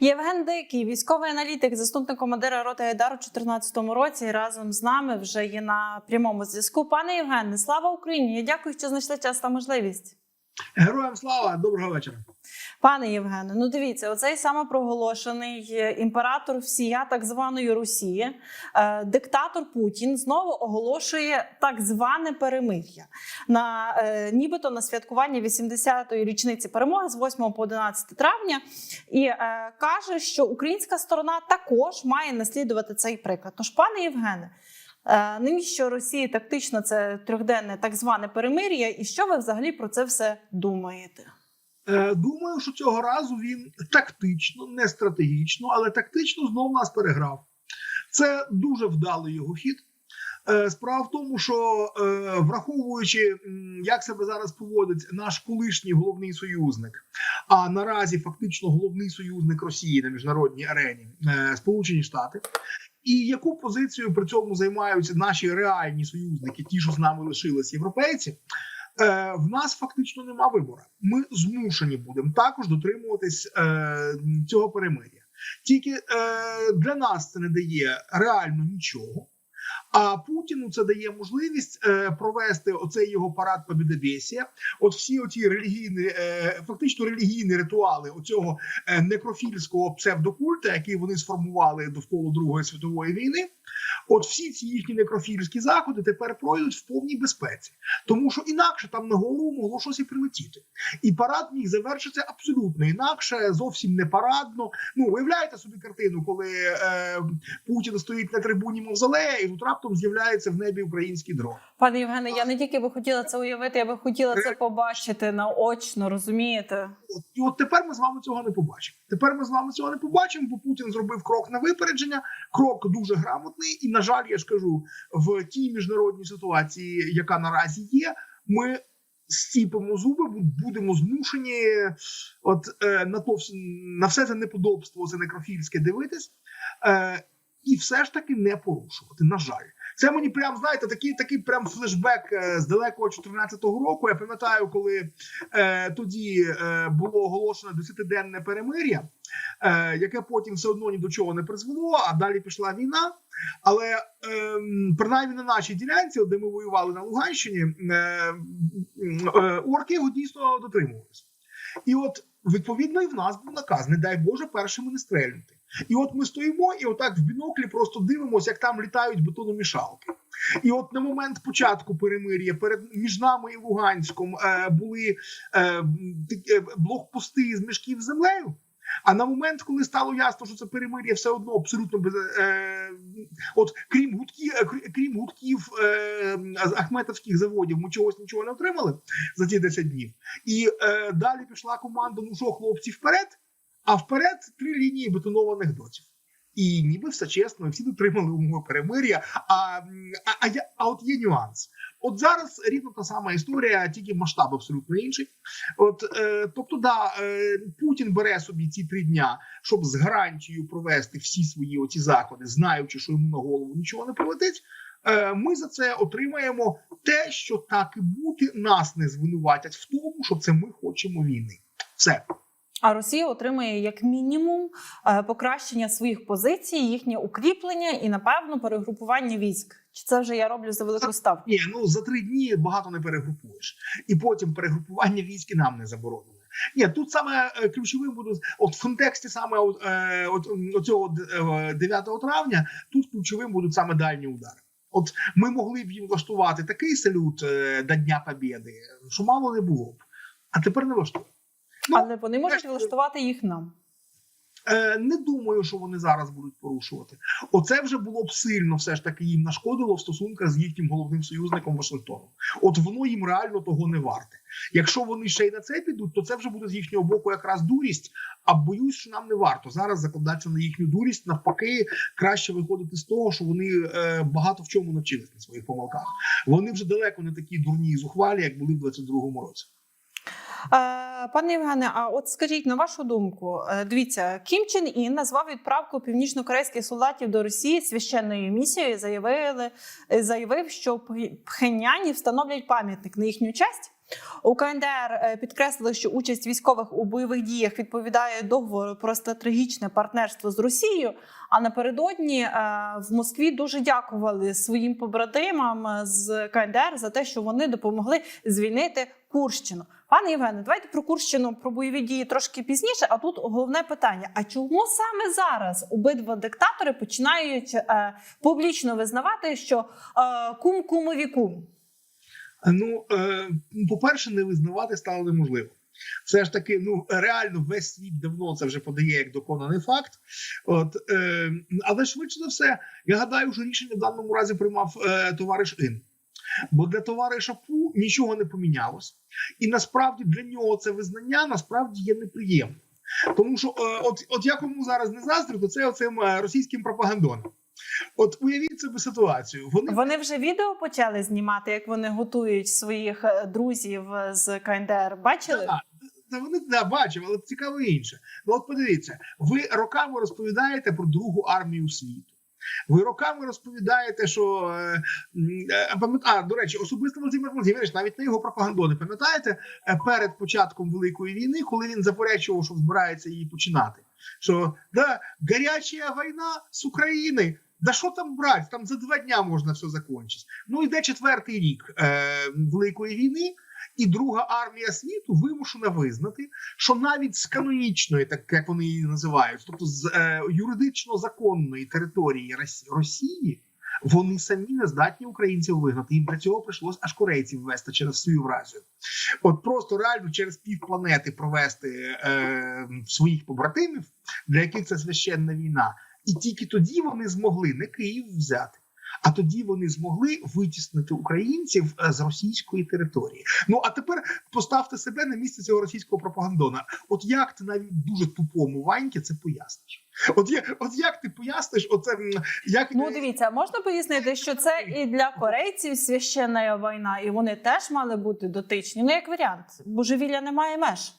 Євген Дикий, військовий аналітик, заступник командира роти Гайдару, у 2014 році, разом з нами вже є на прямому зв'язку. Пане Євгене, слава Україні! Я дякую, що знайшли час та можливість. Героям слава, доброго вечора. Пане Євгене, ну дивіться, оцей самопроголошений е, імператор всія так званої Росії, е, диктатор Путін знову оголошує так зване перемир'я на е, нібито на святкування 80-ї річниці перемоги з 8 по 11 травня, і каже, що українська сторона також має наслідувати цей приклад. Тож, пане Євгене. Е, Навіщо Росії тактично це трьохденне так зване перемир'я, і що ви взагалі про це все думаєте? Е, Думаю, що цього разу він тактично, не стратегічно, але тактично знов нас переграв. Це дуже вдалий його хід. Е, Справа в тому, що враховуючи, як себе зараз поводить наш колишній головний союзник, а наразі фактично головний союзник Росії на міжнародній арені Сполучені Штати, і яку позицію при цьому займаються наші реальні союзники, ті, що з нами лишились європейці, е, в нас фактично нема вибору. Ми змушені будемо також дотримуватись е, цього перемир'я. Тільки е, для нас це не дає реально нічого. А Путіну це дає можливість е, провести оцей його парад побідобєсія. От всі оті релігійні, е, фактично релігійні ритуали оцього е, некрофільського псевдокульта, який вони сформували довкола Другої світової війни. От всі ці їхні некрофільські заходи тепер пройдуть в повній безпеці, тому що інакше там на голову могло щось і прилетіти. І парад міг завершитися абсолютно інакше, зовсім не парадно. Ну уявляєте собі картину, коли е, Путін стоїть на трибуні мавзолея, і тут раптом з'являється в небі український дрон. Пане Євгене, я не тільки би хотіла це уявити, я би хотіла це побачити наочно, розумієте? От, і от тепер ми з вами цього не побачимо. Тепер ми з вами цього не побачимо, бо Путін зробив крок на випередження, крок дуже грамотний. І на жаль, я ж кажу, в тій міжнародній ситуації, яка наразі є, ми. Стіпимо зуби, бу- будемо змушені, от е, на то на все це неподобство, це некрофільське дивитись, е, і все ж таки не порушувати. На жаль, це мені прям знаєте, такий такий прям флешбек е, з далекого 14-го року. Я пам'ятаю, коли е, тоді е, було оголошено десятиденне перемир'я, е, яке потім все одно ні до чого не призвело, а далі пішла війна. Але ем, принаймні на нашій ділянці, де ми воювали на Луганщині, е, е, орки його дійсно дотримувалися. І от відповідно і в нас був наказ, не дай Боже, першими не стрельнути. І от ми стоїмо, і отак в біноклі просто дивимося, як там літають бетономішалки. І от на момент початку перемир'я перед між нами і Луганськом е, були е, е, блокпости з мішків з землею. А на момент, коли стало ясно, що це перемир'я все одно абсолютно без е, от крім гудків, е, крім гудків е, ахметовських заводів, ми чогось нічого не отримали за ці 10 днів. І е, далі пішла команда: ну що, хлопці, вперед, а вперед три лінії бетонованих доців. І ніби все чесно, всі дотримали умови перемир'я. А, а, а, а от є нюанс. От зараз рівно та сама історія, тільки масштаб абсолютно інший. От, е, тобто, да, е, Путін бере собі ці три дня, щоб з гарантією провести всі свої оці заходи, знаючи, що йому на голову нічого не прилетить. Е, ми за це отримаємо те, що так і бути, нас не звинуватять в тому, що це ми хочемо війни. Все. А Росія отримає як мінімум е, покращення своїх позицій, їхнє укріплення і, напевно, перегрупування військ. Чи це вже я роблю за велику ставку? Ні, ну за три дні багато не перегрупуєш, і потім перегрупування військ і нам не заборонено. Ні, тут саме е, ключовим буде от в контексті саме от, е, от, м, оцього е, 9 травня. Тут ключовим будуть саме дальні удари. От ми могли б їм влаштувати такий салют до Дня Побєди, що мало не було б. А тепер не влаштує. Ну, Але вони можуть влаштувати їх нам. Е, не думаю, що вони зараз будуть порушувати. Оце вже було б сильно, все ж таки їм нашкодило в стосунках з їхнім головним союзником Вашингтоном. От воно їм реально того не варте. Якщо вони ще й на це підуть, то це вже буде з їхнього боку якраз дурість. А боюсь, що нам не варто зараз закладатися на їхню дурість. Навпаки, краще виходити з того, що вони е, багато в чому навчились на своїх помилках. Вони вже далеко не такі дурні і зухвалі, як були в 22-му році. Е, Пане Євгене, а от скажіть на вашу думку, е, дивіться, Кім Чен Ін назвав відправку північно-корейських солдатів до Росії священною місією. Заявили, е, заявив, що Пхеньяні встановлять пам'ятник на їхню честь. У КНДР підкреслили, що участь військових у бойових діях відповідає договору про стратегічне партнерство з Росією. А напередодні в Москві дуже дякували своїм побратимам з КНДР за те, що вони допомогли звільнити Курщину. Пане Євгене, давайте про Курщину, про бойові дії трошки пізніше. А тут головне питання: а чому саме зараз обидва диктатори починають е, публічно визнавати, що е, кум кумові кум? Ну, е, по-перше, не визнавати стало неможливо. Все ж таки, ну реально весь світ давно це вже подає як доконаний факт. От, е, але швидше за все, я гадаю, що рішення в даному разі приймав е, товариш Ін. Бо для товариша Пу нічого не помінялось, і насправді для нього це визнання насправді є неприємним. Тому що, е, от, от я кому зараз не заздрю, то це оцим е, російським пропагандоном. От уявіть собі ситуацію. Вони Вони вже відео почали знімати, як вони готують своїх е, друзів з КНДР. Бачили? Да, Та вони да, бачив, але цікаво інше. Ну от подивіться, ви роками розповідаєте про другу армію світу. Ви роками розповідаєте, що е, е, а, до речі, особисто Володимир Володимирович, навіть на його пропагандони, пам'ятаєте, е, перед початком великої війни, коли він заперечував, що збирається її починати. Що да, гаряча війна з України. Да що там брати? Там за два дня можна все закінчити. Ну йде четвертий рік е, великої війни. І друга армія світу вимушена визнати, що навіть з канонічної, так як вони її називають, тобто з е, юридично законної території Росії, вони самі не здатні українців вигнати. Їм для цього прийшлось аж корейців ввести через свою Євразію. От просто реально через півпланети провести е, своїх побратимів, для яких це священна війна, і тільки тоді вони змогли не Київ взяти. А тоді вони змогли витіснити українців е, з російської території. Ну а тепер поставте себе на місце цього російського пропагандона. От як ти навіть дуже тупому Ваньки це поясниш? От я, от як ти поясниш, оце як Ну дивіться, можна пояснити, що це і для корейців священна війна, і вони теж мали бути дотичні. Ну як варіант, божевілля немає меж.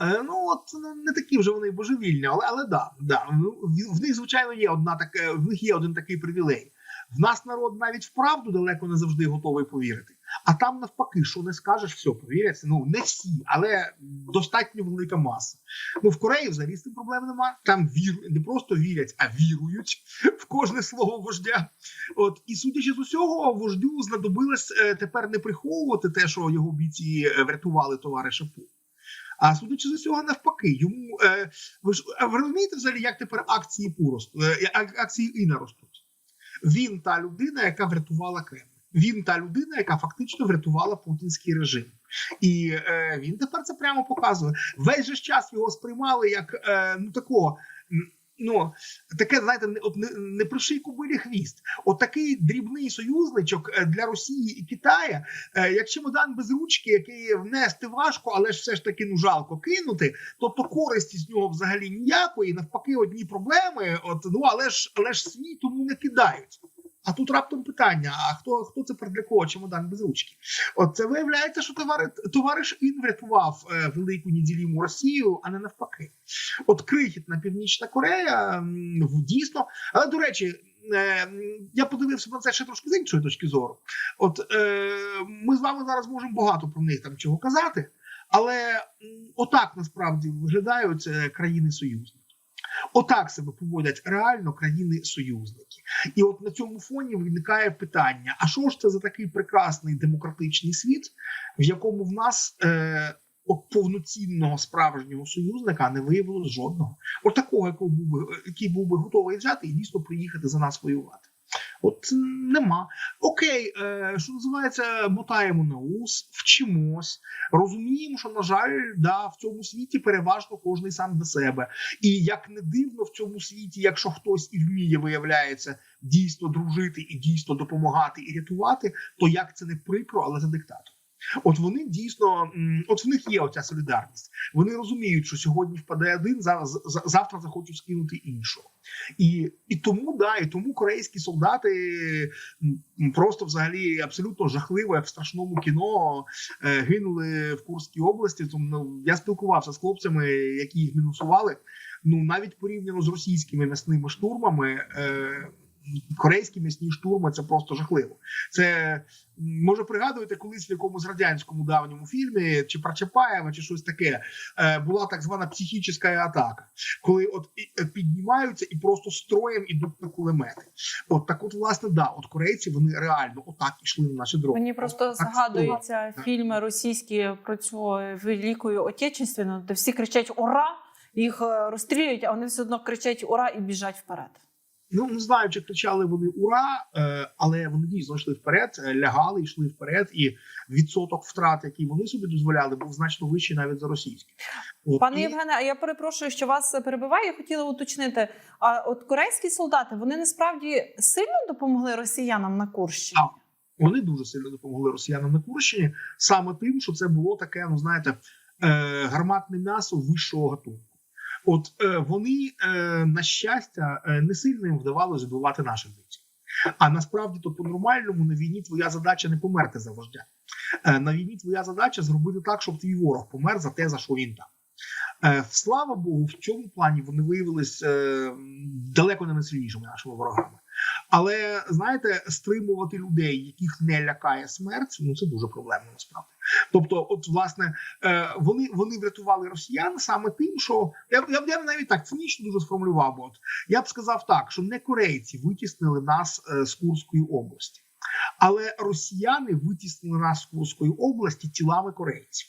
Е, Ну от не- не такі вже вони божевільні, але але да, да. Ну, в, в них звичайно є одна така, в них є один такий привілей. В нас народ навіть в правду далеко не завжди готовий повірити. А там навпаки, що не скажеш, все повірять. Ну не всі, але достатньо велика маса. Ну в Кореї взагалі з цим проблем немає. Там вір не просто вірять, а вірують в кожне слово вождя. От і судячи з усього, вождю знадобилось е, тепер не приховувати те, що його бійці е, врятували товариша Пу. А судячи з усього, навпаки, йому е, ви ж ви розумієте взагалі, як тепер акції ПУ ростуть, е, акції Іна ростуть. Він та людина, яка врятувала Кремль. Він та людина, яка фактично врятувала путінський режим, і е, він тепер це прямо показує. Весь же час його сприймали як е, ну такого. Ну, таке, знаєте, не, от не, приший кубилі хвіст. От такий дрібний союзничок е, для Росії і Китая, е, як чемодан без ручки, який внести важко, але ж все ж таки ну жалко кинути. Тобто користі з нього взагалі ніякої, навпаки, одні проблеми. От ну але ж але ж свій тому не кидають. А тут раптом питання: а хто хто це для кого чемодан без ручки? От це виявляється, що товариш, товариш Ін врятував е, велику неділіму Росію, а не навпаки. От крихітна Північна Корея дійсно, але до речі. е, Я подивився на це ще трошки з іншої точки зору. От е, ми з вами зараз можемо багато про них там чого казати, але отак насправді виглядають е, країни-союзники. Отак себе поводять реально країни-союзники. І от на цьому фоні виникає питання: а що ж це за такий прекрасний демократичний світ, в якому в нас е, от повноцінного справжнього союзника не виявилось жодного? От такого, якого був би, який був би готовий взяти і дійсно приїхати за нас воювати. От нема. Окей, е, що називається, мотаємо на ус, вчимось, розуміємо, що, на жаль, да, в цьому світі переважно кожний сам для себе. І як не дивно в цьому світі, якщо хтось і вміє, виявляється, дійсно дружити і дійсно допомагати і рятувати, то як це не прикро, але це диктатор. От вони дійсно, от в них є оця солідарність. Вони розуміють, що сьогодні впаде один, за- за- завтра захочуть скинути іншого. І, і тому да, і тому корейські солдати просто взагалі абсолютно жахливо, як в страшному кіно е, гинули в Курській області. Тому ну, я спілкувався з хлопцями, які їх мінусували. Ну навіть порівняно з російськими м'ясними штурмами. Е, корейські м'ясні штурми це просто жахливо. Це може пригадуєте, колись в якомусь радянському давньому фільмі чи про Чапаєва, чи щось таке е, була так звана психічна атака, коли от е, піднімаються і просто строєм ідуть на кулемети. От так, от власне, да, от корейці вони реально отак ішли на наші дрони. Мені просто згадуються Так. фільми російські про цю велику отечественну, де всі кричать Ура! Їх е, розстрілюють, а вони все одно кричать Ура і біжать вперед. Ну не знаю, чи кричали вони ура, е, але вони дійсно йшли вперед, е, лягали, йшли вперед, і відсоток втрат, який вони собі дозволяли, був значно вищий навіть за російський. От, Пане і- Євгене, а я перепрошую, що вас перебиваю. Я хотіла уточнити. А от корейські солдати вони насправді сильно допомогли росіянам на Курщині? Так. Вони дуже сильно допомогли росіянам на Курщині, саме тим, що це було таке, ну знаєте, е, гарматне м'ясо вищого гатунку. От е, вони, е, на щастя, е, не сильно їм вдавалося збивати наших бійців. А насправді, то по-нормальному на війні твоя задача не померти за вождя. На війні твоя задача зробити так, щоб твій ворог помер за те, за що він там. Слава Богу, в цьому плані вони виявилися далеко не найсильнішими нашими ворогами. Але знаєте, стримувати людей, яких не лякає смерть, ну це дуже проблемно насправді. Тобто, от власне, е, вони вони врятували росіян саме тим, що я, я, я навіть так цинічно дуже сформулював. би, От я б сказав так, що не корейці витіснили нас е, з Курської області, але росіяни витіснили нас з Курської області тілами корейців.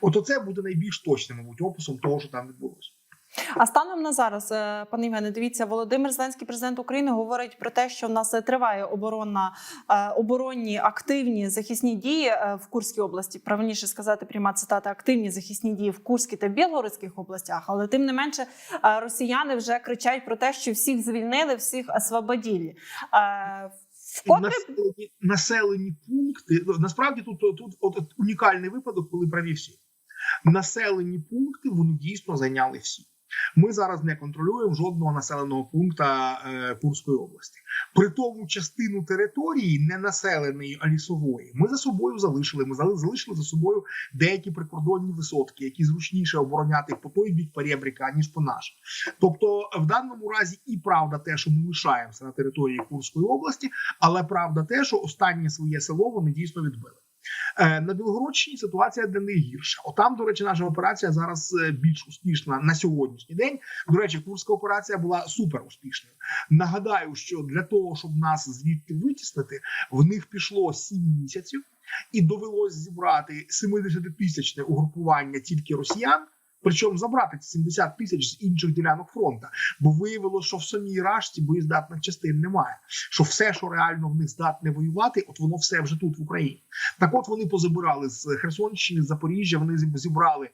От оце буде найбільш точним, мабуть, описом того, що там відбулося. А станом на зараз, е, пане Євгене, дивіться, Володимир Зеленський, президент України, говорить про те, що в нас е, триває оборонна е, оборонні активні захисні дії в Курській області. Правильніше сказати, пряма цитата активні захисні дії в Курській та Білгородських областях. Але тим не менше, росіяни вже кричать про те, що всіх звільнили, всіх освободили. Вкотре населені, населені пункти. ну, Насправді тут, тут от, от унікальний випадок, коли праві всі. Населені пункти вони дійсно зайняли всі. Ми зараз не контролюємо жодного населеного пункту е, Курської області. При тому частину території не населеної, а лісової, ми за собою залишили. Ми залишили за собою деякі прикордонні висотки, які зручніше обороняти по той бік перебріка, ніж по наш. Тобто, в даному разі і правда те, що ми лишаємося на території Курської області, але правда те, що останнє своє село вони дійсно відбили. Е, На Білгородщині ситуація для них гірша. Отам, до речі, наша операція зараз е, більш успішна на сьогоднішній день. До речі, курська операція була супер успішною. Нагадаю, що для того, щоб нас звідти витіснити, в них пішло 7 місяців, і довелось зібрати 70-тисячне угрупування тільки росіян. Причому забрати ці 70 тисяч з інших ділянок фронту, бо виявилося, що в самій рашці боєздатних частин немає. Що все, що реально в них здатне воювати, от воно все вже тут в Україні. Так, от вони позабирали з Херсонщини, з Запоріжжя. Вони зі- зібрали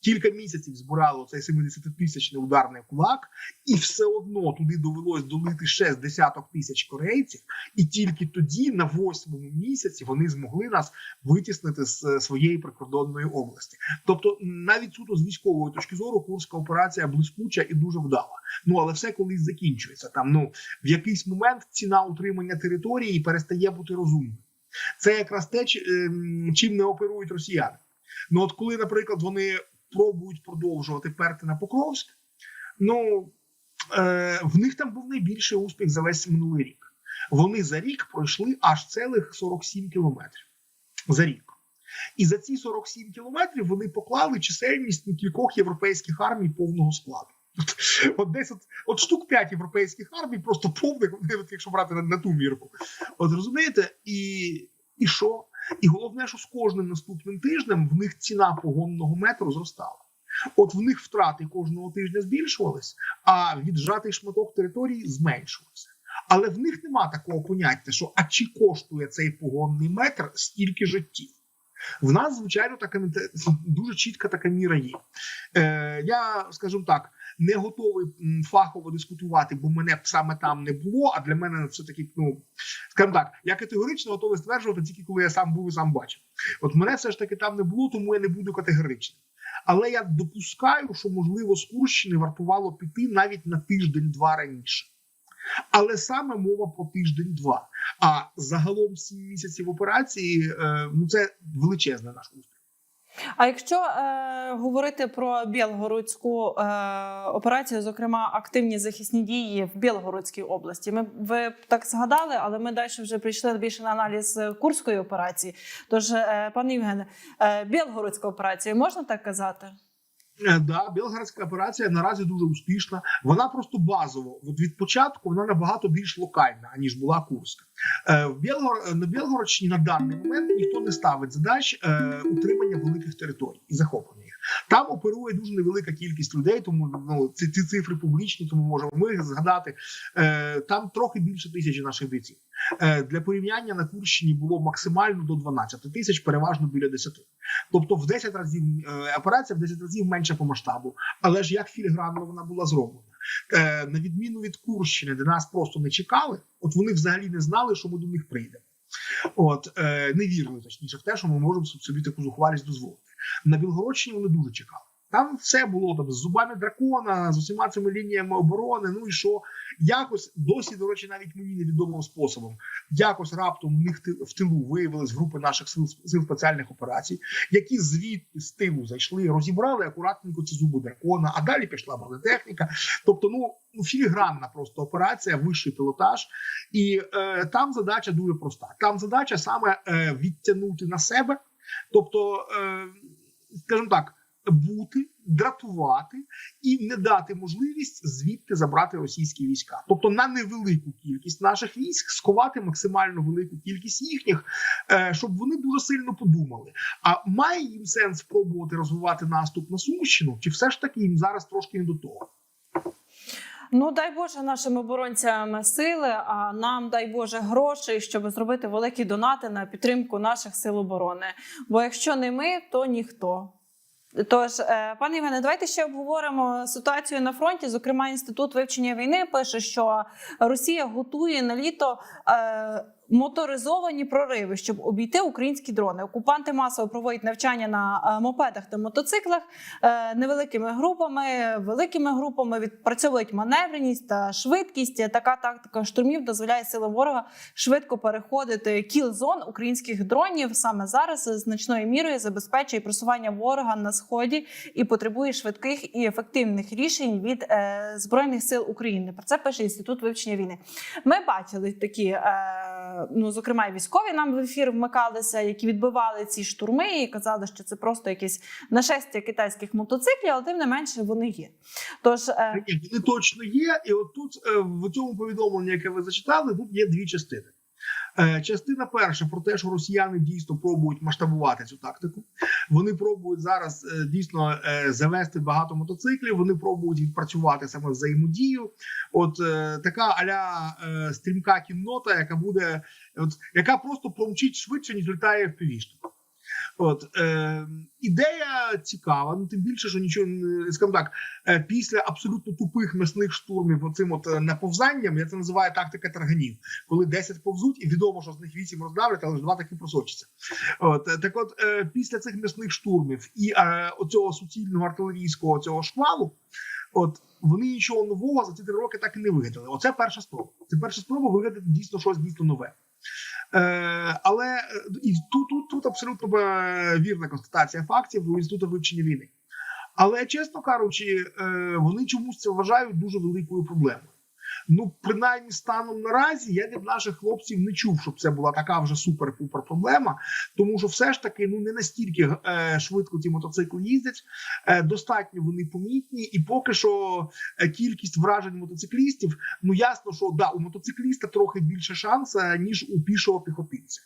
кілька місяців, збирали цей 70-тисячний ударний кулак, і все одно туди довелось долити ще з десяток тисяч корейців, і тільки тоді, на восьмому місяці, вони змогли нас витіснити з е, своєї прикордонної області. Тобто, навіть суто з військової точки зору, курська операція блискуча і дуже вдала. Ну але все колись закінчується. Там ну в якийсь момент ціна утримання території перестає бути розумною. Це якраз те, ем, чим не оперують росіяни. Ну от коли, наприклад, вони пробують продовжувати перти на Покровськ, ну е, в них там був найбільший успіх за весь минулий рік. Вони за рік пройшли аж цілих 47 кілометрів. За рік. І за ці 47 кілометрів вони поклали чисельність кількох європейських армій повного складу. От, от десь от, от штук 5 європейських армій, просто повних, якщо брати на, на ту мірку. От розумієте, і, і що? І головне, що з кожним наступним тижнем в них ціна погонного метру зростала. От в них втрати кожного тижня збільшувались, а віджатий шматок території зменшувався. Але в них нема такого поняття, що а чи коштує цей погонний метр стільки життів. В нас, звичайно, така не дуже чітка така міра є. Е, я, скажімо так, не готовий фахово дискутувати, бо мене б саме там не було. А для мене все таки, ну скажімо так, я категорично готовий стверджувати тільки коли я сам був і сам бачив. От мене все ж таки там не було, тому я не буду категоричним. Але я допускаю, що можливо з Курщини вартувало піти навіть на тиждень-два раніше. Але саме мова про тиждень-два. А загалом сім місяців операції е, ну це величезний наш успіх. А якщо е, говорити про Білгородську е, операцію, зокрема активні захисні дії в Білгородській області, ми ви так згадали, але ми далі вже прийшли більше на аналіз е, Курської операції. Тож, е, пане Євгене, е, Білгородська операція, можна так казати? Е, Да, Білгарська операція наразі дуже успішна. Вона просто базово. От від початку вона набагато більш локальна, аніж була Курська. Е, в Білгор... На Білгородщині на даний момент ніхто не ставить задач е, утримання великих територій і захоплення. Там оперує дуже невелика кількість людей, тому ну ці, ці цифри публічні, тому можемо ми згадати. Е, там трохи більше тисячі наших бійців. Е, для порівняння на Курщині було максимально до 12 тисяч, переважно біля 10. Тобто в 10 разів е, операція в 10 разів менше по масштабу. Але ж як філігранно вона була зроблена. Е, на відміну від Курщини, де нас просто не чекали, от вони взагалі не знали, що ми до них прийдемо. От е, не вірили точніше в те, що ми можемо собі таку зухвалість дозволити. На Білгородщині вони дуже чекали. Там все було там з зубами дракона, з усіма цими лініями оборони. Ну і що якось досі, до речі, навіть мені невідомим способом, якось раптом в них в тилу виявились групи наших сил, сил спеціальних операцій, які звідти з тилу зайшли, розібрали акуратненько ці зуби дракона, а далі пішла бронетехніка. Тобто, ну ну філігранна просто операція, вищий пілотаж, і е, там задача дуже проста. Там задача саме е, відтягнути на себе, тобто, е, скажімо так. Бути, дратувати і не дати можливість звідти забрати російські війська, тобто на невелику кількість наших військ сховати максимально велику кількість їхніх, е, щоб вони дуже сильно подумали. А має їм сенс спробувати розвивати наступ на Сумщину, чи все ж таки їм зараз трошки не до того? Ну дай Боже нашим оборонцям сили, а нам дай Боже грошей, щоб зробити великі донати на підтримку наших сил оборони. Бо якщо не ми, то ніхто. Тож, е, пане Євгене, давайте ще обговоримо ситуацію на фронті. Зокрема, інститут вивчення війни пише, що Росія готує на літо е, моторизовані прориви, щоб обійти українські дрони. Окупанти масово проводять навчання на е, мопедах та мотоциклах е, невеликими групами, великими групами відпрацьовують маневреність та швидкість. Така тактика штурмів дозволяє силам ворога швидко переходити кіл-зон українських дронів. Саме зараз значною мірою забезпечує просування ворога на сході і потребує швидких і ефективних рішень від е, збройних сил України. Про це пише інститут вивчення війни. Ми бачили такі, ну зокрема, і військові нам в ефір вмикалися, які відбивали ці штурми і казали, що це просто якесь нашестя китайських мотоциклів, але тим не менше вони є. Тож е, вони точно є, і отут е, в цьому повідомленні, яке ви зачитали, тут є дві частини. Е, Частина перша про те, що росіяни дійсно пробують масштабувати цю тактику. Вони пробують зараз е, дійсно е, завести багато мотоциклів. Вони пробують відпрацювати саме взаємодію. От така аля стрімка кіннота, яка буде, от яка просто промчить швидше, ніж літає в півішки. От е, ідея цікава, ну тим більше, що нічого не скажімо так. Е, після абсолютно тупих м'ясних штурмів, оцим от е, наповзанням, я це називаю тактика тарганів, коли 10 повзуть, і відомо, що з них 8 роздавлять, але ж два таки просочаться. От е, так, от е, після цих м'ясних штурмів і е, оцього суцільного артилерійського цього шквалу, от вони нічого нового за ці три роки так і не вигадали. Оце перша спроба. Це перша спроба вигадати дійсно щось дійсно нове. Е, але е, і тут, тут, тут абсолютно е, вірна констатація фактів у інституту вивчення війни. Але чесно кажучи, вони чомусь це вважають дуже великою проблемою. Ну, принаймні, станом наразі я від наших хлопців не чув, щоб це була така вже супер-пупер проблема. Тому що все ж таки ну не настільки е, швидко ті мотоцикли їздять, е, достатньо вони помітні, і поки що е, кількість вражень мотоциклістів, ну ясно, що да, у мотоцикліста трохи більше шанса, ніж у пішого піхотинця.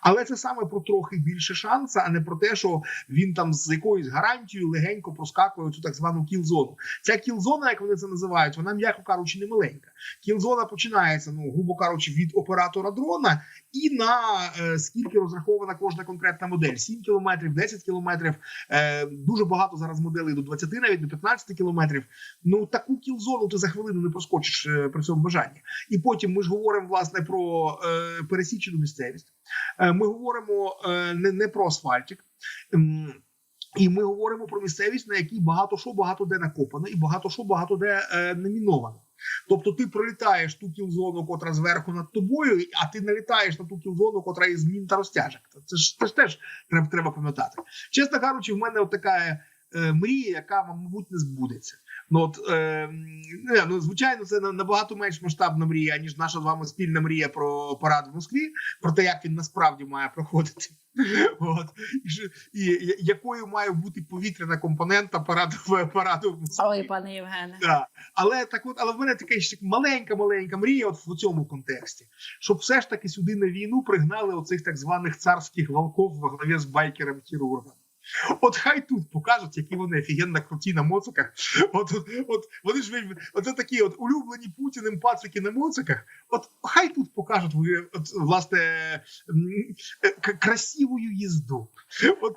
Але це саме про трохи більше шанса, а не про те, що він там з якоюсь гарантією легенько проскакує цю так звану кіл-зону. Ця кіл-зона, як вони це називають, вона, м'яко кажучи, не маленька. Кіл-зона починається, ну грубо кажучи, від оператора дрона і на е, скільки розрахована кожна конкретна модель: 7 кілометрів, 10 кілометрів. Е, дуже багато зараз моделей до 20, навіть до 15 кілометрів. Ну таку кіл-зону ти за хвилину не проскочиш е, при цьому бажанні. І потім ми ж говоримо власне про е, пересічену місцевість. Е, Ми говоримо е, не, не про асфальтик. Ем, І ми говоримо про місцевість, на якій багато що багато де накопано, і багато що багато де е, не міновано. Тобто ти пролітаєш ту кілзону, котра зверху над тобою, а ти налітаєш на ту кілзону, котра є змін та розтяжок. Це ж це ж теж треба, треба пам'ятати. Чесно кажучи, в мене от така е, мрія, яка мабуть не збудеться. Ну от е, не, ну звичайно, це на- набагато менш масштабна мрія, ніж наша з вами спільна мрія про парад в Москві, про те, як він насправді має проходити. От і, і якою має бути повітряна компонента параду параду в Москві. Ой, пане Євгене. Да. Але так от, але в мене така ще маленька, маленька мрія, от в цьому контексті, щоб все ж таки сюди на війну пригнали оцих так званих царських волков во главі з байкером хірургом. От хай тут покажуть, які вони офігенно круті на моциках. От, от, от вони ж от це такі от улюблені Путіним пацики на моциках. От хай тут покажуть от, власне е, к- красивою їзду. От,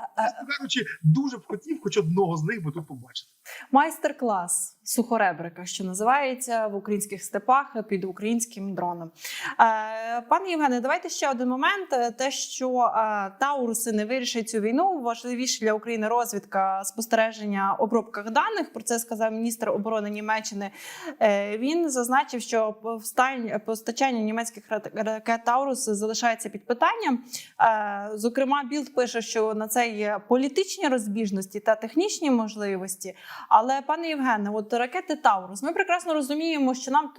кажучи, дуже б хотів хоч одного з них би тут побачити. Майстер-клас сухоребрика, що називається в українських степах під українським дроном. Е, пане Євгене, давайте ще один момент. Е, Те, що е, Тауруси не вирішать цю війну, важливіше для України розвідка спостереження обробках даних. Про це сказав міністр оборони Німеччини. Він зазначив, що постачання німецьких рак- ракет Таурус залишається під питанням. Зокрема, Білд пише, що на це є політичні розбіжності та технічні можливості. Але пане Євгене, от ракети Таурус, ми прекрасно розуміємо, що нам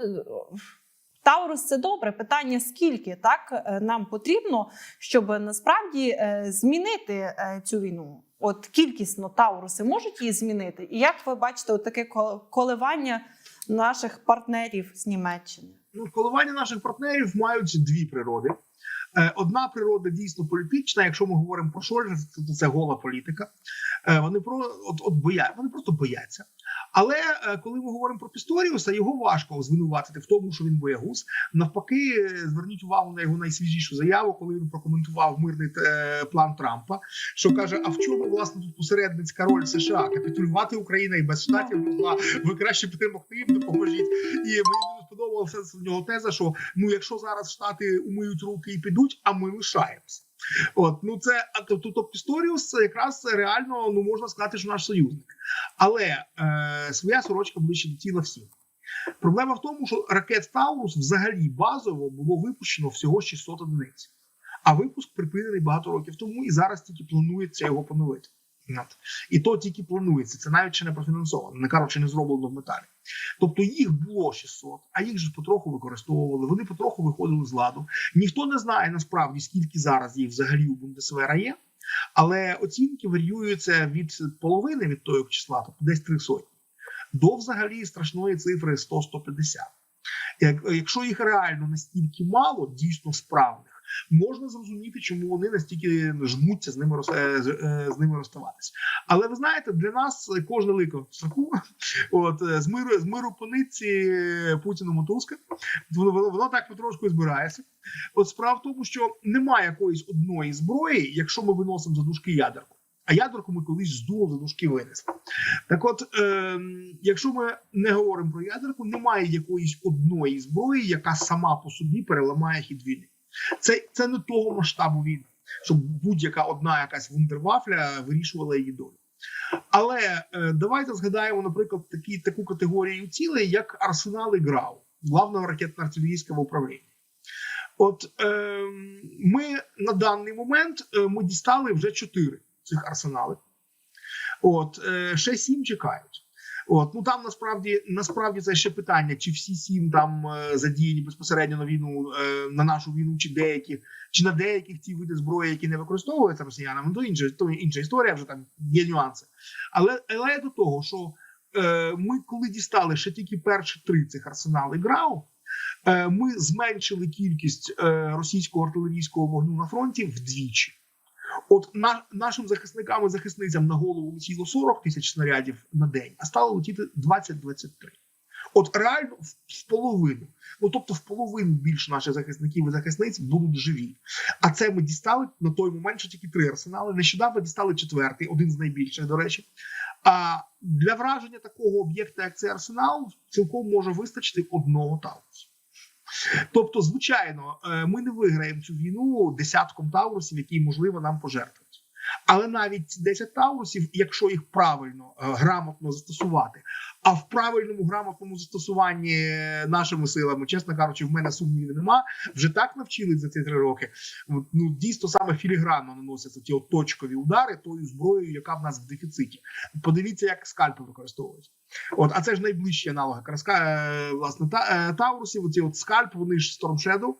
Таурус це добре. Питання скільки так е, нам потрібно, щоб насправді е, змінити е, цю війну. От кількісно Тауруси можуть її змінити. І як ви бачите, от таке коливання наших партнерів з Німеччини? Ну, коливання наших партнерів мають дві природи. Е, Одна природа дійсно політична. Якщо ми говоримо про Шольца, то це гола політика. Е, Вони про от, от боя, вони просто бояться. Але е, коли ми говоримо про Пісторіуса, його важко звинуватити в тому, що він боягуз. Навпаки, зверніть увагу на його найсвіжішу заяву, коли він прокоментував мирний план Трампа, що каже: а в чому власне тут посередницька роль США? Капітулювати Україна і без штатів могла. Ви краще підтримати їм, допоможіть. І мені сподобалася в нього теза, що ну якщо зараз штати умиють руки і підуть, а ми лишаємося. От ну це а то тобто Пісторіус якраз реально ну можна сказати, що наш союзник, але е, своя сорочка ближче до тіла всіх. Проблема в тому, що ракет Таурус взагалі базово було випущено всього 600 одиниць, а випуск припинений багато років тому, і зараз тільки планується його поновити. І то тільки планується. Це навіть ще не профінансовано, не кажучи, не зроблено в металі. Тобто їх було 600, а їх же потроху використовували. Вони потроху виходили з ладу. Ніхто не знає насправді скільки зараз їх взагалі у Бундесвера є, але оцінки варіюються від половини від того числа, тобто десь три сотні, до взагалі страшної цифри 100-150. Як, якщо їх реально настільки мало, дійсно справних, можна зрозуміти, чому вони настільки жмуться з ними роз- е, з, е, ними розставатись. Але ви знаєте, для нас кожне лико в страху. От е, з миру з миру по нитці е, Путіну мотузка. Воно, воно, так потрошку збирається. От справа в тому, що немає якоїсь одної зброї, якщо ми виносимо за дужки ядерку. А ядерку ми колись з дуру за дужки винесли. Так от, е, якщо ми не говоримо про ядерку, немає якоїсь одної зброї, яка сама по собі переламає хід війни. Це, це не того масштабу війни, щоб будь-яка одна якась вундервафля вирішувала її долю. Але е, давайте згадаємо, наприклад, такі, таку категорію цілей, як арсенали ГРАУ, главного ракетно-артилерійського управління. От е, ми на даний момент е, ми дістали вже чотири цих арсенали. От е, ще сім чекають. От ну там насправді насправді це ще питання, чи всі сім там е, задіяні безпосередньо на війну е, на нашу війну, чи деякі, чи на деяких ті види зброї, які не використовуються росіянами, ну, то інша, то інша історія, вже там є нюанси. Але але до того, що е, ми коли дістали ще тільки перші три цих арсенали ГРАУ, е, ми зменшили кількість російського артилерійського вогню на фронті вдвічі. От на, нашим захисникам і захисницям на голову летіло 40 тисяч снарядів на день, а стало летіти 20-23. От реально в, половину. Ну тобто, в половину більше наших захисників і захисниць будуть живі. А це ми дістали на той момент, що тільки три арсенали. Нещодавно дістали четвертий, один з найбільших, до речі. А для враження такого об'єкта, як цей арсенал, цілком може вистачити одного таурусу. Тобто, звичайно, е, ми не виграємо цю війну десятком таурусів, які можливо нам пожертвують. Але навіть ці 10 таурусів, якщо їх правильно е, грамотно застосувати, а в правильному грамотному застосуванні е, нашими силами, чесно кажучи, в мене сумнівів нема. Вже так навчили за ці три роки. Ну дійсно саме філігранно наносяться ті от точкові удари тою зброєю, яка в нас в дефіциті. Подивіться, як скальпи використовують. От, а це ж найближчі аналоги краска, е, власне та, е, таурусів. Оці от скальп, вони ж Storm Shadow.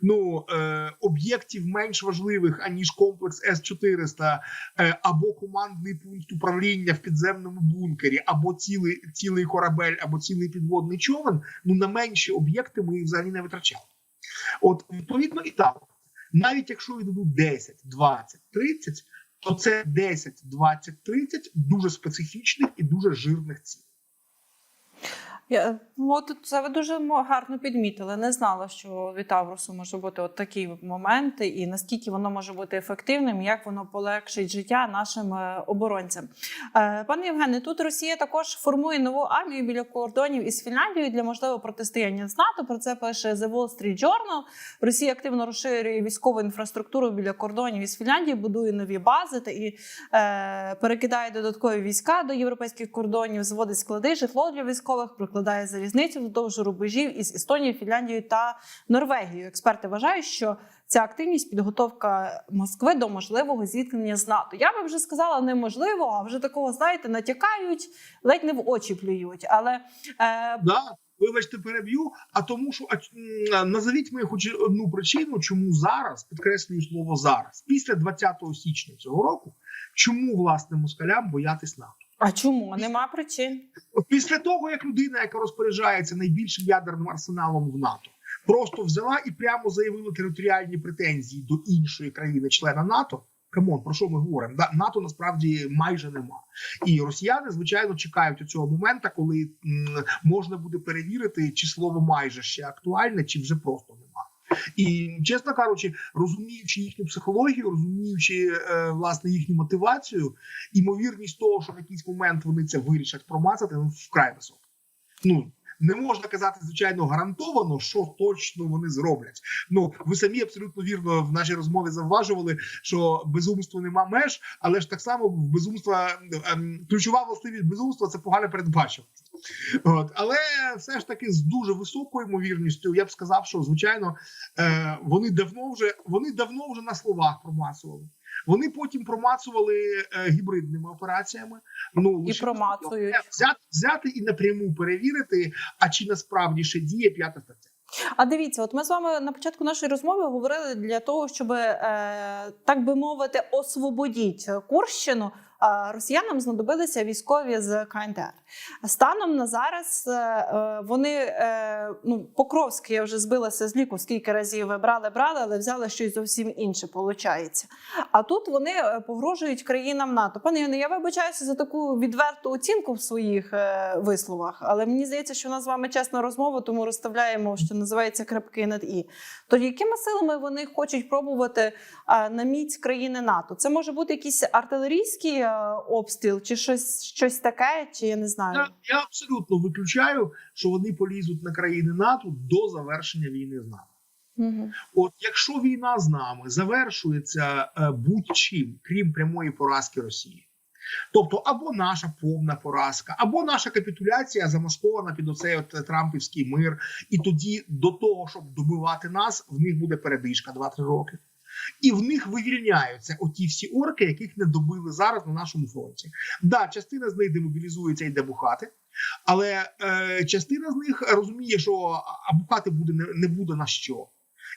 Ну е, об'єктів менш важливих аніж комплекс С 400 е, або командний пункт управління в підземному бункері, або цілий цілий корабель, або цілий підводний човен. Ну на менші об'єкти ми взагалі не витрачали. От відповідно і так, навіть якщо віддадуть 10, 20, 30, то це 10, 20, 30 дуже специфічних і дуже жирних цілей. Я, ну, от це ви дуже гарно підмітили. Не знала, що від Таврусу може бути от такі моменти, і наскільки воно може бути ефективним, як воно полегшить життя нашим е, оборонцям. Е, пане Євгене, тут Росія також формує нову армію біля кордонів із Фінляндією для можливого протистояння з НАТО. Про це пише The Wall Street Journal. Росія активно розширює військову інфраструктуру біля кордонів із Фінляндією, будує нові бази та і е, перекидає додаткові війська до європейських кордонів, зводить склади, житло для військових, прокладає залізницю вздовж рубежів із Естонією, Фінляндією та Норвегією. Експерти вважають, що ця активність підготовка Москви до можливого зіткнення з НАТО. Я би вже сказала неможливо, а вже такого знаєте, натякають, ледь не в очі плюють. Але е, Да, вибачте, переб'ю. А тому, що а, назовіть мені хоч одну причину, чому зараз підкреслюю слово зараз, після 20 січня цього року, чому власне москалям боятись НАТО? А чому нема причин? Після того, як людина, яка розпоряджається найбільшим ядерним арсеналом в НАТО, просто взяла і прямо заявила територіальні претензії до іншої країни-члена НАТО. Камон, про що ми говоримо? Да, НАТО насправді майже нема. І росіяни, звичайно, чекають цього моменту, коли м, можна буде перевірити, чи слово майже ще актуальне, чи вже просто нема. І чесно кажучи, розуміючи їхню психологію, розуміючи е, власне їхню мотивацію, імовірність того, що в якийсь момент вони це вирішать промацати, ну вкрай висока. Ну не можна казати, звичайно, гарантовано, що точно вони зроблять. Ну ви самі абсолютно вірно в нашій розмові завважували, що безумство нема меж, але ж так само безумства ем, ключова властивість безумства це погана передбачуваність. От але все ж таки з дуже високою ймовірністю, я б сказав, що звичайно е, вони давно вже вони давно вже на словах промацували. Вони потім промацували е, гібридними операціями. Ну і промацують. взяти, взяти і напряму перевірити, а чи насправді ще діє п'ята стаття. А дивіться, от ми з вами на початку нашої розмови говорили для того, щоб е, так би мовити, освободіть Курщину. Росіянам знадобилися військові з КНДР. Станом на зараз е, е, вони е, ну Покровський я вже збилася з ліку, скільки разів брали, брали, але взяли щось зовсім інше. Получається. А тут вони погрожують країнам НАТО. Пане Євгене, я вибачаюся за таку відверту оцінку в своїх висловах, але мені здається, що у нас з вами чесна розмова, тому розставляємо, що називається крапки над і. То якими силами вони хочуть пробувати на міць країни НАТО? Це може бути якийсь артилерійський е, обстріл, чи щось, щось таке, чи я не знаю. Я, я абсолютно виключаю, що вони полізуть на країни НАТО до завершення війни з нами. Угу. От якщо війна з нами завершується е, будь-чим, крім прямої поразки Росії, тобто або наша повна поразка, або наша капітуляція замаскована під оцей от Трампівський мир, і тоді до того, щоб добивати нас, в них буде передишка 2-3 роки. І в них вивільняються оті всі орки, яких не добили зараз на нашому фронті. Да, частина з них демобілізується і йде бухати, але е, частина з них розуміє, що бухати буде не, не буде на що.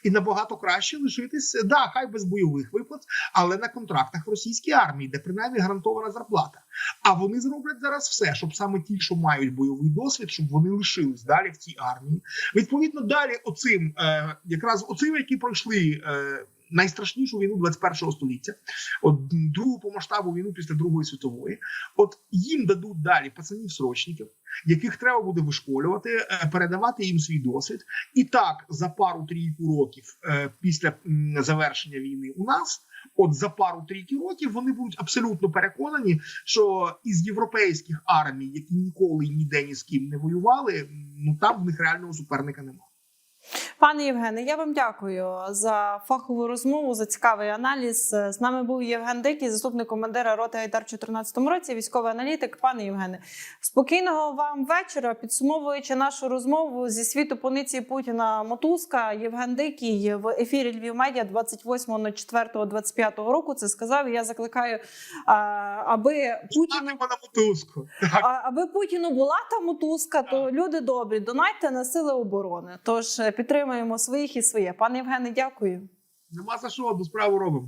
І набагато краще лишитись, да, хай без бойових виплат, але на контрактах в російській армії, де принаймні гарантована зарплата. А вони зроблять зараз все, щоб саме ті, що мають бойовий досвід, щоб вони лишились далі в цій армії. Відповідно, далі оцим, е, якраз оцим, які пройшли. Е, Найстрашнішу війну 21 століття, от другу по масштабу війну після Другої світової. От їм дадуть далі пацанів срочників, яких треба буде вишколювати, е, передавати їм свій досвід. І так за пару трійку років е, після завершення війни у нас, от за пару трійки років, вони будуть абсолютно переконані, що із європейських армій, які ніколи ніде ні з ким не воювали, ну там в них реального суперника немає. Пане Євгене, я вам дякую за фахову розмову, за цікавий аналіз. З нами був Євген Дикий, заступник командира роти Айдар в 2014 році, військовий аналітик. Пане Євгене, спокійного вам вечора. Підсумовуючи нашу розмову зі світу пониці Путіна Мотузка, Євген Дикий в ефірі Львів Медіа 28.04.25 року. Це сказав. І Я закликаю, аби Путіну мотузку. Аби Путіну була та мотузка, то люди добрі, донайте на сили оборони. Тож підтримуємо своїх і своє. Пане Євгене, дякую. Нема за що, одну справу робимо.